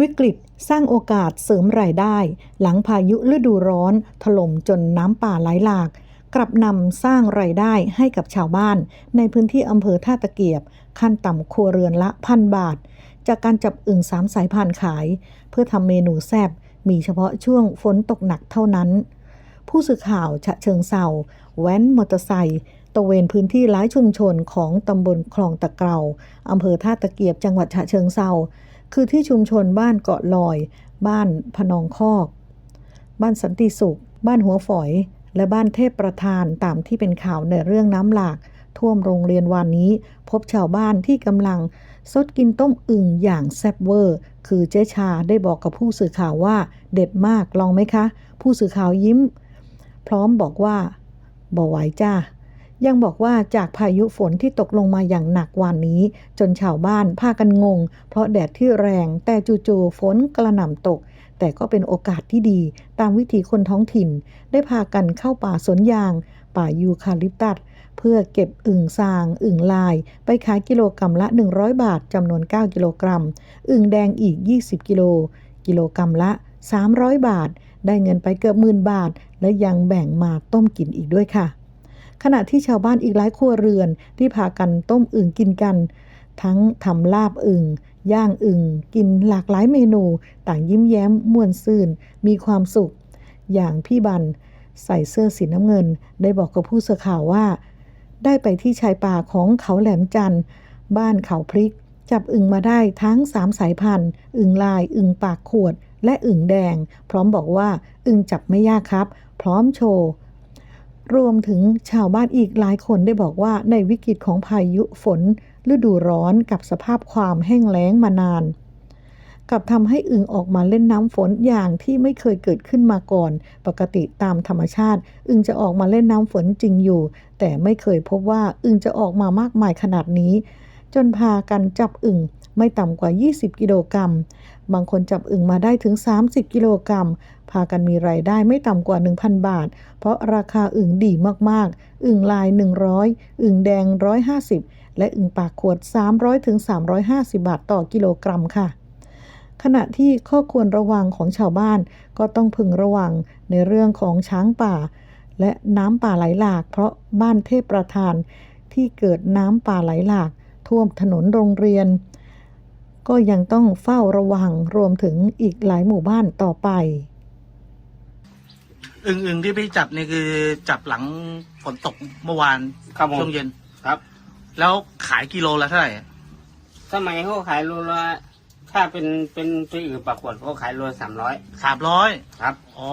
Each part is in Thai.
วิกฤตสร้างโอกาสเสริมรายได้ หลังพายุฤดูร้อน ถล่มจนน้ำป่าไหลหลาก กลับนำสร้างรายได้ให้กับชาวบ้าน ในพื้นที่อำเภอท่าตะเกียบ ขั้นต่ำครัวเรือนละพันบาท จากการจับอึ่งสามสายพันธุ์ขาย เพื่อทำเมนูแซบมีเฉพาะช่วงฝนตกหนักเท่านั้น ผู้สื่อข่าวฉะเชิงเซาแว้นมอเตอร์ไซค์ตะเวนพื้นที่หลายชุมชนของตำบลคลองตะเกราอำเภอท่าตะเกียบจังหวัดฉะเชิงเซา คือที่ชุมชนบ้านเกาะลอย บ้านพนองคอก บ้านสันติสุข บ้านหัวฝอย และบ้านเทพประธานตามที่เป็นข่าวในเรื่องน้ำหลาก ท่วมโรงเรียนวานนี้ พบชาวบ้านที่กำลังซดกินต้มอึ่งอย่างแซ่บเวอร์ คือเจ๊ชาได้บอกกับผู้สื่อข่าวว่า เด็ดมากลองไหมคะ ผู้สื่อข่าวยิ้ม พร้อมบอกว่าบ่ไหวจ้า ยังบอกว่าจากพายุฝนที่ตกลงมาอย่างหนักวันนี้ จนชาวบ้านพากันงง เพราะแดดที่แรงแต่จู่ๆฝนกระหน่ำตก แต่ก็เป็นโอกาสที่ดี ตามวิถีคนท้องถิ่น ได้พากันเข้าป่าสนยาง ป่ายูคาลิปตัสเพื่อเก็บอึ่งซาง อึ่งลาย ไปขายกิโลกรรัมละ 100 บาทจำนวน 9 กิโลกรัม อึ่งแดงอีก 20 กิโล กิโลกรรัมละ 300 บาท ได้เงินไปเกือบหมื่นบาท และยังแบ่งมาต้มกินอีกด้วยค่ะ ขณะที่ชาวบ้านอีกหลายครัวเรือนที่พากันต้มอึ่งกินกัน ทั้งทำลาบอึ่งย่างอึ่งกินหลากหลายเมนู ต่างยิ้มแย้มม่วนซื่น มีความสุข อย่างพี่บัน ใส่เสื้อสีน้ำเงิน ได้บอกกับผู้สื่อข่าวว่า ได้ไปที่ชายป่าของเขาแหลมจันทร์บ้านเขาพริก จับอึ่งมาได้ทั้งสามสายพันธุ์ อึ่งลาย อึ่งปากขวด และอึ่งแดง พร้อมบอกว่า อึ่งจับไม่ยากครับ พร้อมโชว์ รวมถึงชาวบ้านอีกหลายคนได้บอกว่าในวิกฤตของพายุฝน ฤดูร้อนกับสภาพความแห้งแล้งมานาน กับทำให้อึ่งออกมาเล่นน้ำฝนอย่างที่ไม่เคยเกิดขึ้นมาก่อน ปกติตามธรรมชาติ อึ่งจะออกมาเล่นน้ำฝนจริงอยู่ แต่ไม่เคยพบว่าอึ่งจะออกมามากมายขนาดนี้ จนพากันจับอึ่งไม่ต่ำกว่า 20 กิโลกรัม บางคนจับอึ่งมาได้ถึง 30 กิโลกรัม พากันมีรายได้ไม่ต่ำกว่า 1,000 บาท เพราะราคาอึ่งดีมากๆ อึ่งลาย 100 อึ่งแดง 150 และอึ่งปากขวด 300ถึง350 บาทต่อกิโลกรัมค่ะ ขณะที่ข้อควรระวังของชาวบ้านก็ต้องพึงระวังในเรื่องของช้างป่า และน้ำป่าไหลหลาก เพราะบ้านเทพประธานที่เกิดน้ำป่าไหลหลาก ท่วมถนนโรงเรียน ก็ยังต้องเฝ้าระวังรวมถึงอีกหลายหมู่บ้านต่อไป อึ่งอึ่งที่พี่จับนี่คือจับหลังฝนตกเมื่อวานครับผมช่วงเย็นครับ แล้วขายกิโลละเท่าไหร่สมัยเขาขายโลละถ้าเป็นเป็นตัวอื่นปรากฏเขาขายโลสามร้อยสามร้อยครับอ๋อ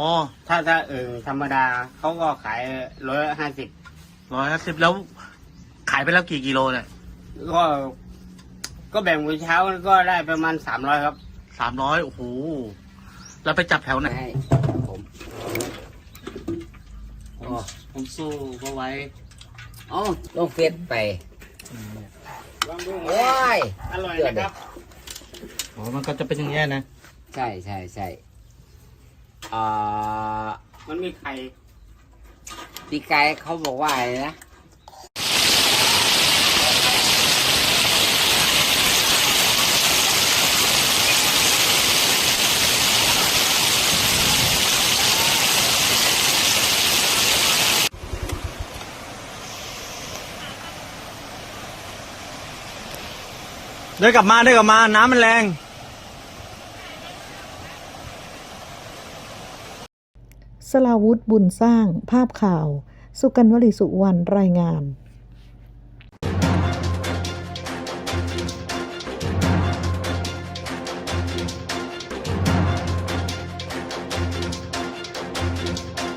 ถ้าถ้าเอิงธรรมดาเขาก็ขายร้อยห้าสิบร้อยห้าสิบแล้วขายไปแล้วกี่กิโลเนี่ย ก็ ก็แบ่งมื้อเช้าก็ได้ประมาณสามร้อยครับ สามร้อยโอ้โหแล้วไปจับแถวไหน ให้ผมอ๋อผมสู้ก็ไว้ เอ้าลงเฟซไป ลองดูโอ้ย อร่อยนะครับ อ๋อ มันก็จะเป็นอย่างนี้ยนะ ใช่ใช่ใช่อ่ามันมีไข่พี่ไก่เขาบอกว่าอะไรนะ เดินกลับมาเดินกลับมา น้ำมันแรง สลาวุธบุญสร้างภาพข่าว สุกันวลีสุวรรณรายงาน